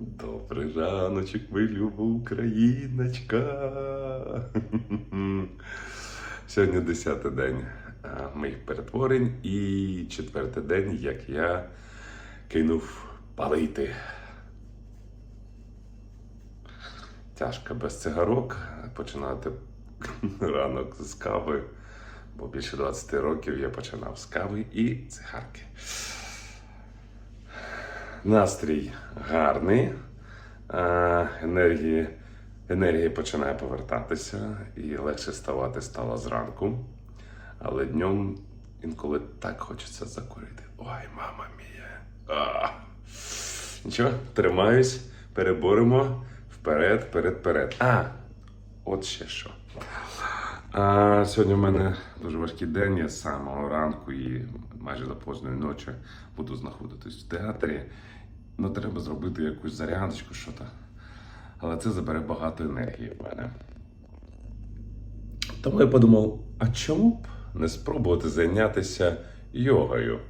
Добрий раночок, ми люба Україночка. Сьогодні 10-й день е, моїх перетворень і четвертий день, як я кинув палити. Тяжко без цигарок починати ранок з кави, бо більше 20 років я починав з кави і цигарки. Настрій гарний, е, енергії, енергія починає повертатися і легше ставати стало зранку. Але днем інколи так хочеться закурити. Ой, мама мія. А. Нічого, тримаюсь, переборемо вперед, вперед, вперед. А, от ще що. А, сьогодні в мене дуже важкий день. Я з самого ранку і майже до поздної ночі буду знаходитись в театрі. Ну, треба зробити якусь зарядочку, що то. Але це забере багато енергії в мене. Тому я подумав: а чому б не спробувати зайнятися йогою?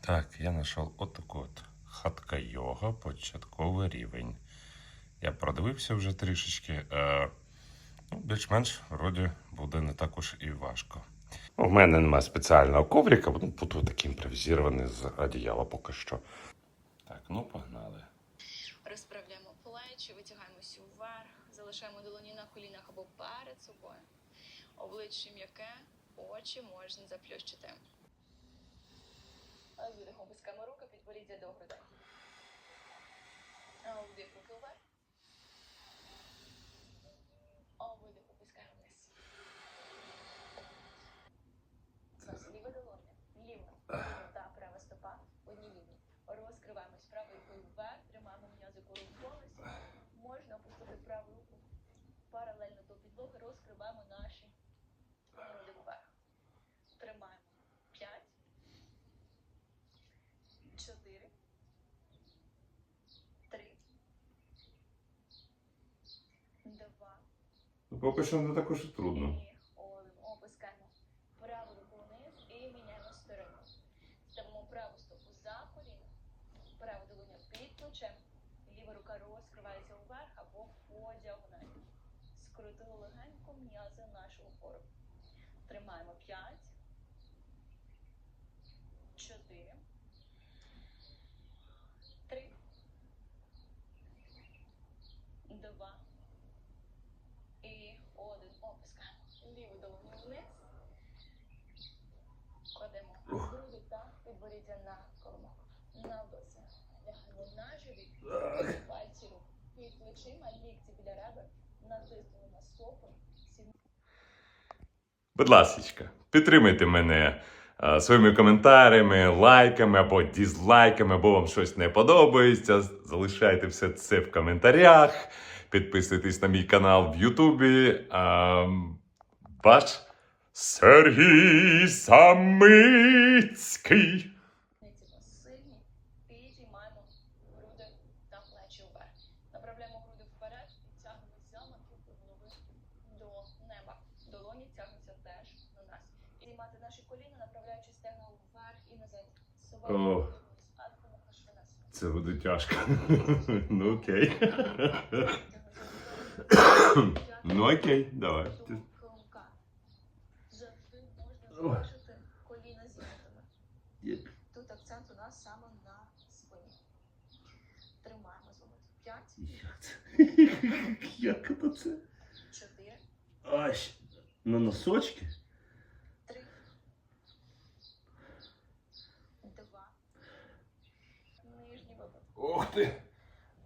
Так, я знайшов отаку от хатка йога, початковий рівень. Я продивився вже трішечки. Е, ну, більш-менш вроді буде не так уж і важко. У мене немає спеціального коврика, ну, буду такий імпровізований з одіяла поки що. Так, ну погнали. Розправляємо плечі, витягаємося вверх, залишаємо долоні на колінах або перед собою. Обличчя м'яке, очі можна заплющити. А Видих опускаємо руки, підборіддя до грудей. А Вдих руки вверх. А Видих опускаємо вниз. Зараз ліва долоня, ліва, ліва та права стопа в одній лінії. Розкриваємось правою рукою вверх, тримаємо м'язи кору в колесі. Можна опустити праву руку паралельно до підлоги, розкриваємо наші груди вверх. Тримаємо. П'ять. Чотири. Три. Два. Ну, поки що не також і трудно. Праву руку вниз і міняємо сторону. Ставимо праву стопу за коліно, права долоня під плечем, ліва рука розкривається вверх або по діагоналі. Скрутили легенько м'язи нашого кору. Тримаємо 5, 4, 3, 2, і один опускаємо ліву долоню вниз. Кладемо груди та підборіддя на коломок. На боці. Лягаємо на живіт. Пальці рук під плечима, лікті біля ребер. Натиснули на. Сідні Будь ласка, підтримайте мене е, своїми коментарями, лайками або дізлайками, або вам щось не подобається. Залишайте все це в коментарях. Підписуйтесь на мій канал в Ютубі. Ем, Ваш Сергій Самицький. сильні. Підіймаємо груди та плечі вверх. Направляємо груди вперед, підтягуємося за маківку голови до неба. Долоні тягнуться теж до нас. Підіймати наші коліна, направляючи стегна вверх і назад. Нас. Це буде тяжко. ну окей. ну окей, давай. Завжди можна залишити коліна зігнутими. Тут акцент у нас саме на спині. Тримаємо з вами. П'ять, Як це це? чотири, Аж на носочки? три, два. Нижній випад. Ох ти!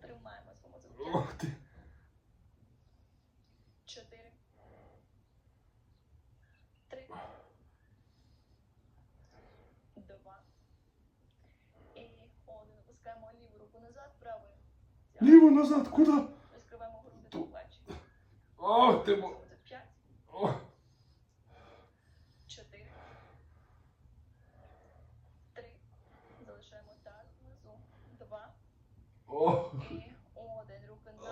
Тримаємо з вами. Ох ти! Чотири. Три. Два. І один. Опускаємо ліву руку назад, правою. Ліво назад, куди? Розкриваємо груди Ту. до плеч. Ох ти! мо- П'ять, чотири. Три. Залишаємо таз внизу. Два. Ох. І один. Руки на.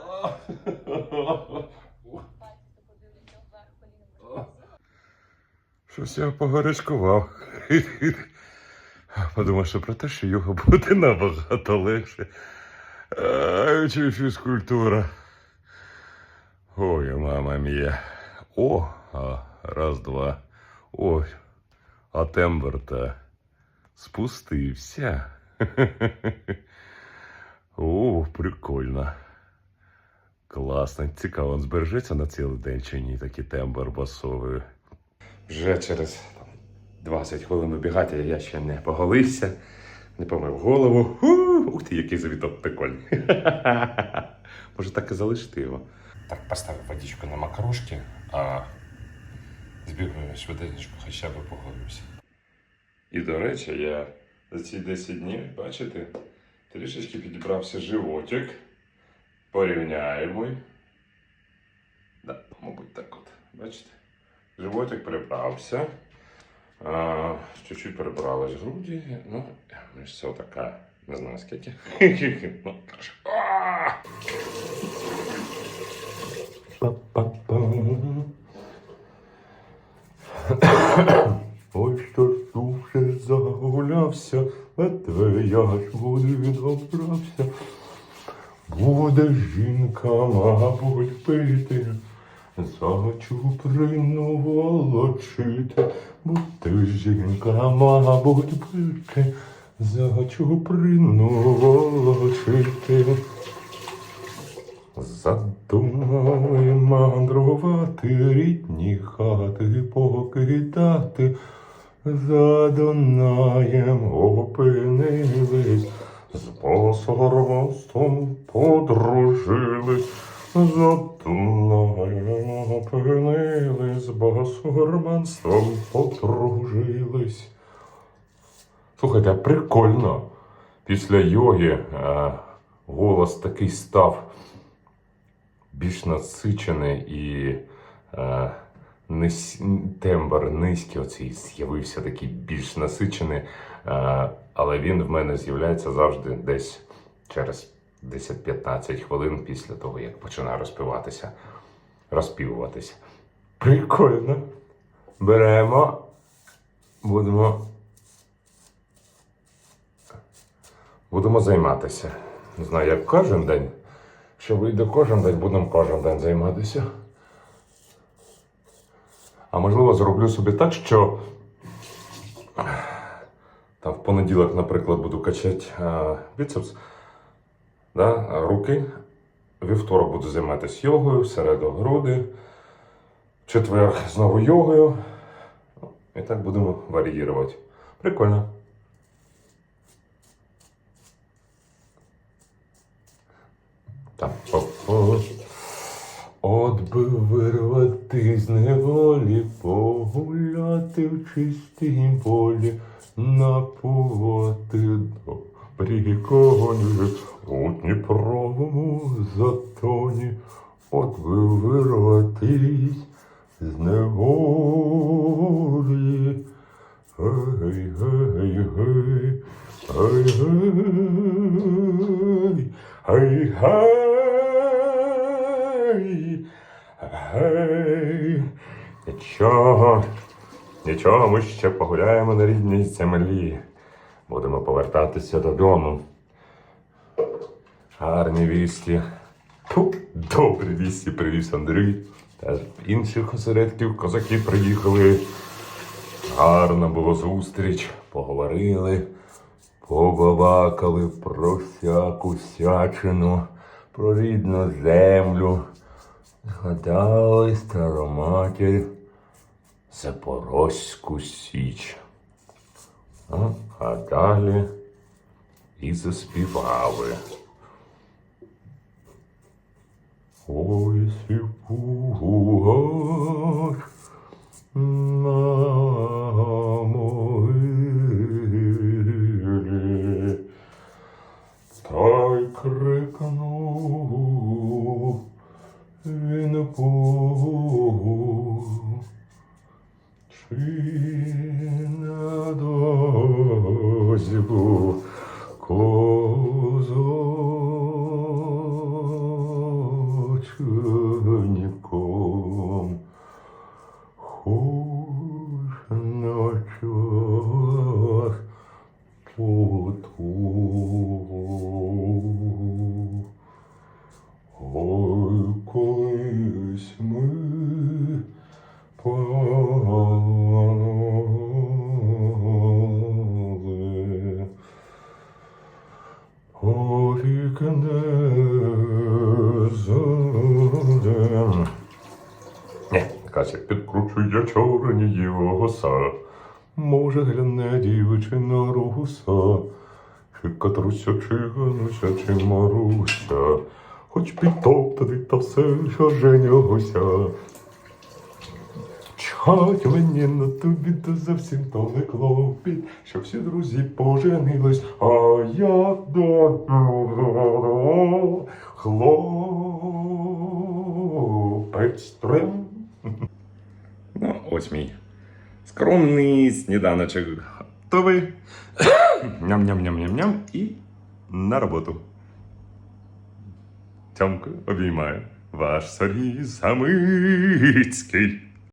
Пальці то подивляться вверх коліном. Щось я погорячкував. Подумав, що про те, що його буде набагато легше, Ай, чи фізкультура. Ой, мама мія. О, а, раз, два. Ой, а тембр-то спустився. О, прикольно. Класно. Цікаво, він збережеться на цілий день чи ні, такий тембр басовий. Вже через там, 20 хвилин вибігати я ще не поголився, не помив голову. Ух ти, який завіток прикольний. Може так і залишити його. Так, поставив водичку на макарошки, а збігаю швиденько, хоча б поголився. І до речі, я за ці 10 днів, бачите, трішечки підібрався животик. Порівняємо. Да, мабуть, так от. Бачите? Животик прибрався. Чуть-чуть прибрались груді. Ну, місце така, не знаю скільки. ну. Ой, що ж дуже загулявся, ледве я ж води добрався. Буде жінка, мабуть, пити, за чуприну волочити. Буде жінка, мабуть, пити, за чуприну. Задумали мандрувати, рідні хати покидати, за Дунаєм опинились, з посоромостом подружились, за Дунаєм опинились, з басурманством подружились. Слухайте, прикольно. Після йоги е, голос такий став більш насичений і е, тембр низький оцей з'явився такий більш насичений, е, але він в мене з'являється завжди десь через 10-15 хвилин після того, як починаю розпіватися, розпівуватися. Прикольно. Беремо, будемо. Будемо займатися. Не знаю, як кожен день. Що вийде кожен день, будемо кожен день займатися. А можливо, зроблю собі так, що там в понеділок, наприклад, буду качати а, біцепс, да, руки. Вівторок буду займатися йогою, середу груди, четвер знову йогою. І так будемо варіювати. Прикольно. По-по. От би вирвати з неволі, погуляти в чистім полі, напувати добрі коні у Дніпровому затоні. От би вирватись з неволі. Гей, гей, гей, гей, гей, гей, гей, гей. Нічого, нічого, ми ще погуляємо на рідній землі. Будемо повертатися додому. Гарні вісті. Добрі вісті привіз Андрій. Та інших осередків козаки приїхали. Гарна була зустріч, поговорили, побалакали про всяку всячину, про рідну землю. Згадали староматір Запорозьку Січ. Ну, а далі і заспівали. Ой, сіпугаш на чорні йогоса. Може, гляне дівчина руса, чи катруся, чи гануся, чи маруся, хоч підтоптати та все, що женюся. Чхать мені на тобі, та зовсім то не клопіт, що всі друзі поженились, а я до хлопець трем. Ось мій скромний сніданочок готовий. Ням-ням-ням-ням-ням і на роботу. Тьомку обіймаю. Ваш Сергій Самицький.